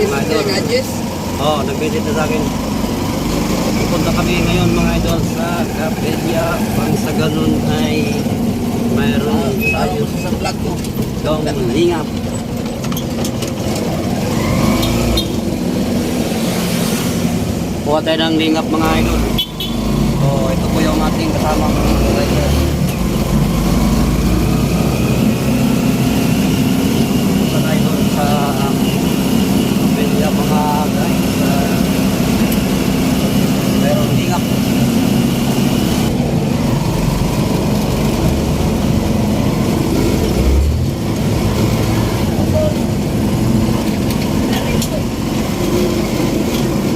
Mga idol. Gadgets. Oo, oh, nag-visit na sa akin. Pupunta kami ngayon mga idol sa Capella. Pang sa ganun ay mayroon tayo Ayos sa vlog ko. dong lingap. Kuha tayo ng lingap mga idol. So, ito po yung ating kasama mga rider. Sa idol sa Capella mga guys. Sa mayroon lingap.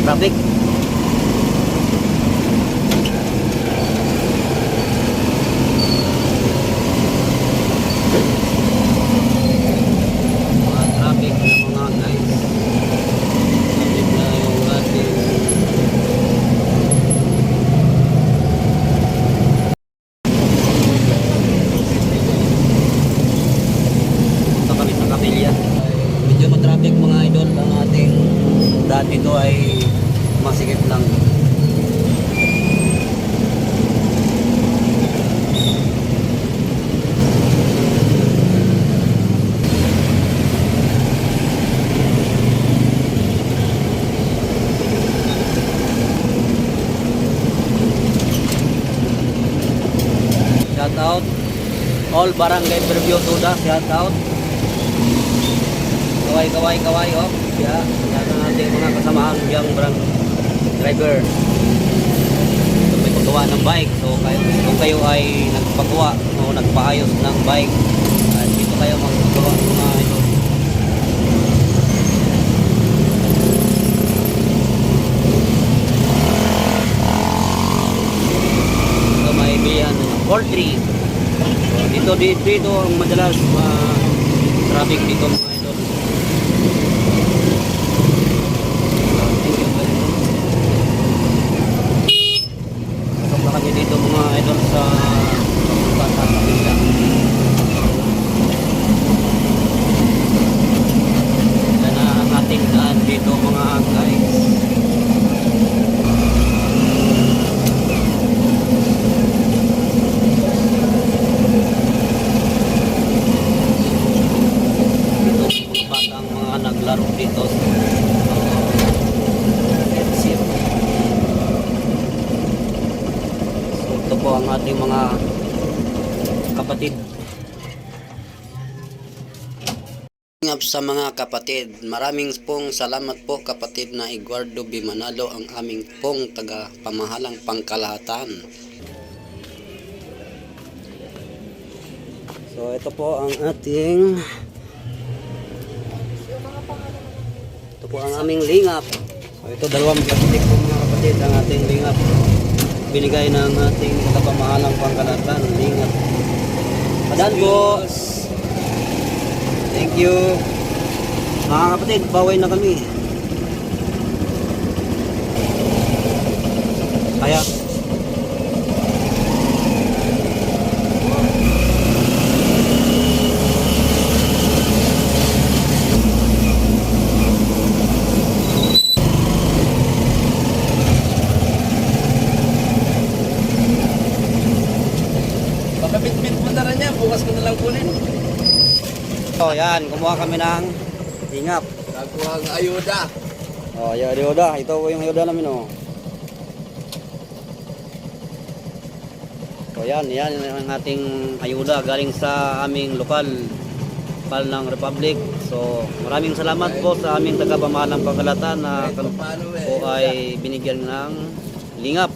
Traffic. Mga traffic na mga guys. Traffic na yung ating Punta kami sa Capilla. Medyo matraffic mga idol. Ang ating dati to ay masikip lang. Shout out all barangay preview Suda. Shout out. Kaway, kaway, kaway, oh. Yeah, yan ang ating mga kasamahan diyang barang driver. So, may paggawa ng bike. So, kayo, kung kayo ay nagpagawa o nagpaayos ng bike, ay dito kayo magpagawa ng mga ito. So, may bilihan ng poultry. So, dito, dito, dito ang madalas uh, traffic dito mga idol. Thank you very much. Pasok na kami dito mga idol sa papunta sa Kapila. Yan na ang ating daan dito mga guys. Dito mga batang mga naglaro dito sa Etsy. So, ito po ang ating mga kapatid. Ngap sa mga kapatid, maraming pong salamat po kapatid na Eduardo Bimanalo ang aming pong taga pamahalang pangkalahatan. So ito po ang ating Ito po ang aming lingap. So ito dalawang plastic po mga kapatid ang ating lingap. Binigay ng ating kapamahalang pangkalahatan, lingap. Padaan po. Thank you. Mga kapatid, baway na kami. Kaya. Pakabit-bit mo na rin yan. Lang kunin. Oh, yan, kumuha kami ng lingap. Nakuha ang ayuda. Oh, ya ayuda. Ito po yung ayuda namin oh. So yan, yan ang ating ayuda galing sa aming lokal pal ng Republic. So maraming salamat po sa aming tagapamahalang pangkalatan na eh. po ay binigyan ng lingap.